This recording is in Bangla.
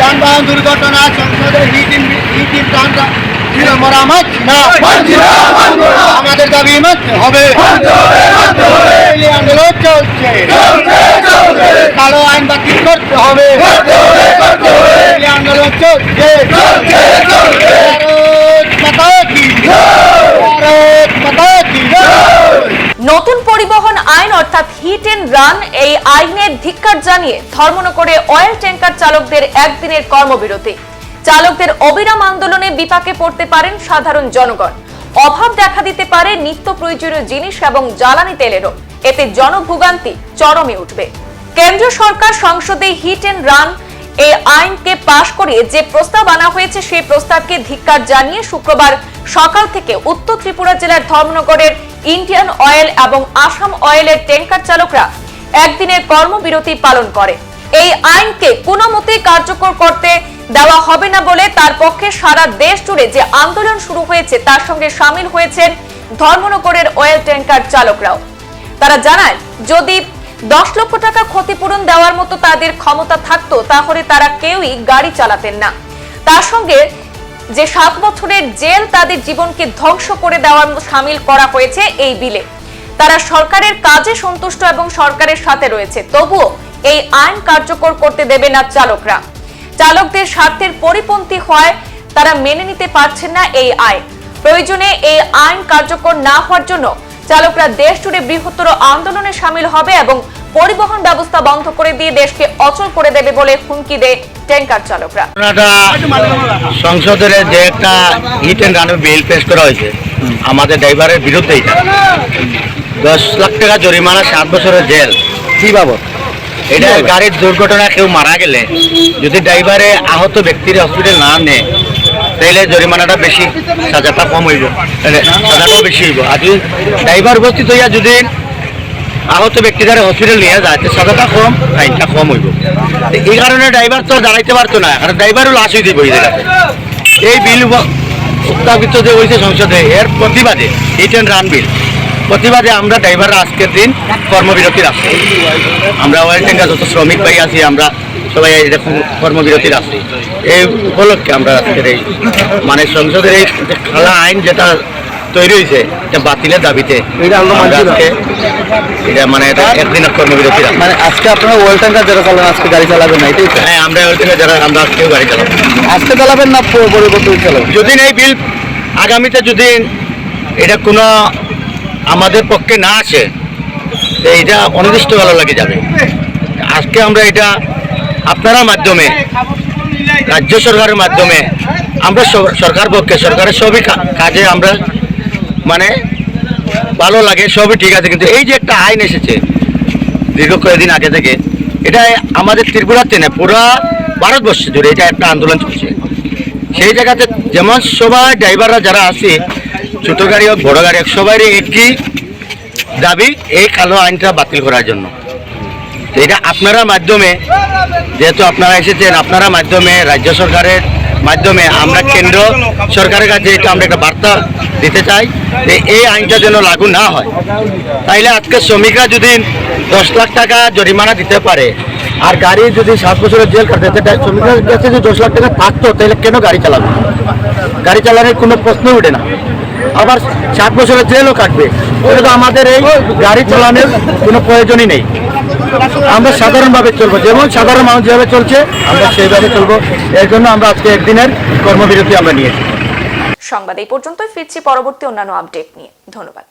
যানবাহন দুর্ঘটনা, সংসদের হিটিং হিটিং মরামত? আমাদের দাবি মানতে হবে। আন্দোলন চলছে। কালো আইন বাতিল করতে হবে। আন্দোলন চলছে ভারত মাতা কি ভারত মাতা কি নতুন পরিবহন আইন, অর্থাৎ হিট এন্ড রান এই আইনের ধিক্কার জানিয়ে ধর্মনগরে অয়েল ট্যাঙ্কার চালকদের একদিনের কর্মবিরতি। চালকদের অবিরাম আন্দোলনে বিপাকে পড়তে পারেন সাধারণ জনগণ। অভাব দেখা দিতে পারে নিত্য প্রয়োজনীয় জিনিস এবং জ্বালানি তেলেরও। এতে জনভোগান্তি চরমে উঠবে। কেন্দ্র সরকার সংসদে হিট এন্ড রান এই আইনকে পাশ করিয়ে যে প্রস্তাব আনা হয়েছে, সেই প্রস্তাবকে ধিক্কার জানিয়ে শুক্রবার সকাল থেকে উত্তর ত্রিপুরা জেলার ধর্মনগরের ইন্ডিয়ান অয়েল এবং আসাম অয়েলের ট্যাঙ্কার চালকরা একদিনের কর্মবিরতি পালন করে। এই আইনকে কোনো মতেই কার্যকর করতে দেওয়া হবে না বলে তার পক্ষে সারা দেশ জুড়ে যে আন্দোলন শুরু হয়েছে তার সঙ্গে সামিল হয়েছেন ধর্মনগরের অয়েল ট্যাঙ্কার চালকরাও। তারা জানায়, যদি দশ লক্ষ টাকা ক্ষতিপূরণ দেওয়ার মতো তাদের ক্ষমতা থাকতো, তাহলে তারা কেউই গাড়ি চালাতেন না। তার সঙ্গে যে সাত বছরের জেল তাদের জীবনকে ধ্বংস করে দেওয়ার সামিল করা হয়েছে এই বিলে। তারা সরকারের কাজে সন্তুষ্ট এবং সরকারের সাথে রয়েছে। তবুও এই আইন কার্যকর করতে দেবে না চালকরা। চালকদের স্বার্থের পরিপন্থী হয় তারা মেনে নিতে পারছেন না এই আইন। প্রয়োজনে এই আইন কার্যকর না হওয়ার জন্য চালকরা দেশ জুড়ে বৃহত্তর আন্দোলনে সামিল হবে এবং পরিবহন ব্যবস্থা বন্ধ করে দিয়ে দেশকে অচল করে দেবে বলে হুমকি দেয় ট্যাঙ্কার চালকরা। সংসদের যে একটা হিট অ্যান্ড রানের বিল পেশ করা হয়েছে আমাদের ড্রাইভারের বিরুদ্ধে দশ লাখ টাকা জরিমানা সাত বছরের জেল। কি বাবদ? এটা গাড়ির দুর্ঘটনা কেউ মারা গেলে যদি ড্রাইভারে আহত ব্যক্তির হসপিটাল না নেয় তাহলে জরিমানাটা বেশি, সাজাটা কম হইব মানে সাজাটাও বেশি হইব। যদি ড্রাইভার উপস্থিত হইয়া যদি আহত ব্যক্তি যারা হসপিটাল নিয়ে যায় সাজাটা কম, ফাইনটা কম হইব। এই কারণে ড্রাইভার তো দাঁড়াইতে পারতো না কারণ ড্রাইভারও লাশ বই জায়গাতে। এই বিল উত্থাপিত যে হয়েছে সংসদে, এর প্রতিবাদে হিট অ্যান্ড রান বিল, প্রতিবাদে আমরা ড্রাইভাররা আজকের দিন কর্মবিরতি রাখছি। আমরা ওয়েল ট্যাঙ্কার যত শ্রমিক ভাই আছি, আমরা সবাই এরকম কর্মবিরতি রাখছি এই উপলক্ষে আমরা আজকের এই মানে সংসদের এই যে খেলা আইন যেটা তৈরি হয়েছে এটা বাতিলের দাবিতে এটা মানে এটা একদিনের কর্মবিরতি মানে আজকে আপনারা ওয়েল ট্যাঙ্কার যারা চালান আজকে গাড়ি চালাবেন না এটাই হ্যাঁ আমরা ওই থেকে যারা আমরা আজকেও গাড়ি চালাবো। আজকে চালাবেন না প- পরবর্তী চালাবেন? যদি এই বিল আগামীতে যদি এটা কোনো আমাদের পক্ষে না আসে এইটা অনির্দিষ্টকাল লাগে যাবে। আজকে আমরা এটা আপনার মাধ্যমে, রাজ্য সরকারের মাধ্যমে, আমরা সর- সরকার পক্ষে, সরকারের সবই কাজে আমরা মানে ভালো লাগে, সবই ঠিক আছে, কিন্তু এই যে একটা আইন এসেছে, দীর্ঘ কয়েকদিন আগে থেকে, এটা আমাদের ত্রিপুরাতে না, পুরা ভারতবর্ষ জুড়ে এটা একটা আন্দোলন চলছে। সেই জায়গাতে যেমন সবাই ড্রাইভাররা যারা আছে, ছোটো গাড়ি হোক, বড় গাড়ি হোক সবারই একই দাবি, এই কালো আইনটা বাতিল করার জন্য। এটা আপনারা মাধ্যমে, যেহেতু আপনারা এসেছেন, আপনারা মাধ্যমে, রাজ্য সরকারের মাধ্যমে আমরা কেন্দ্র সরকারের কাছে এটা আমরা একটা বার্তা দিতে চাই যে এই আইনটা যেন লাগু না হয়। তাইলে আজকে শ্রমিকরা যদি দশ লাখ টাকা জরিমানা দিতে পারে, আর গাড়ি যদি সাত বছরের জেল কাটে সেটা শ্রমিকের কাছে যদি দশ লাখ টাকা থাকতো তাহলে কেন গাড়ি চালাবে? গাড়ি চালানোর কোনো প্রশ্নই ওঠে না। আবার সাত বছরের জেলও কাটবে তাহলে তো আমাদের এই গাড়ি চালানোর কোনো প্রয়োজনই নেই। আমরা সাধারণভাবে চলবো, যেমন সাধারণ মানুষ যেভাবে চলছে, আমরা সেইভাবে চলবো। এর জন্য আমরা আজকে একদিনের কর্মবিরতি আমরা নিয়েছি। সংবাদ এই পর্যন্তই, ফিরছি পরবর্তী অন্যান্য আপডেট নিয়ে। ধন্যবাদ।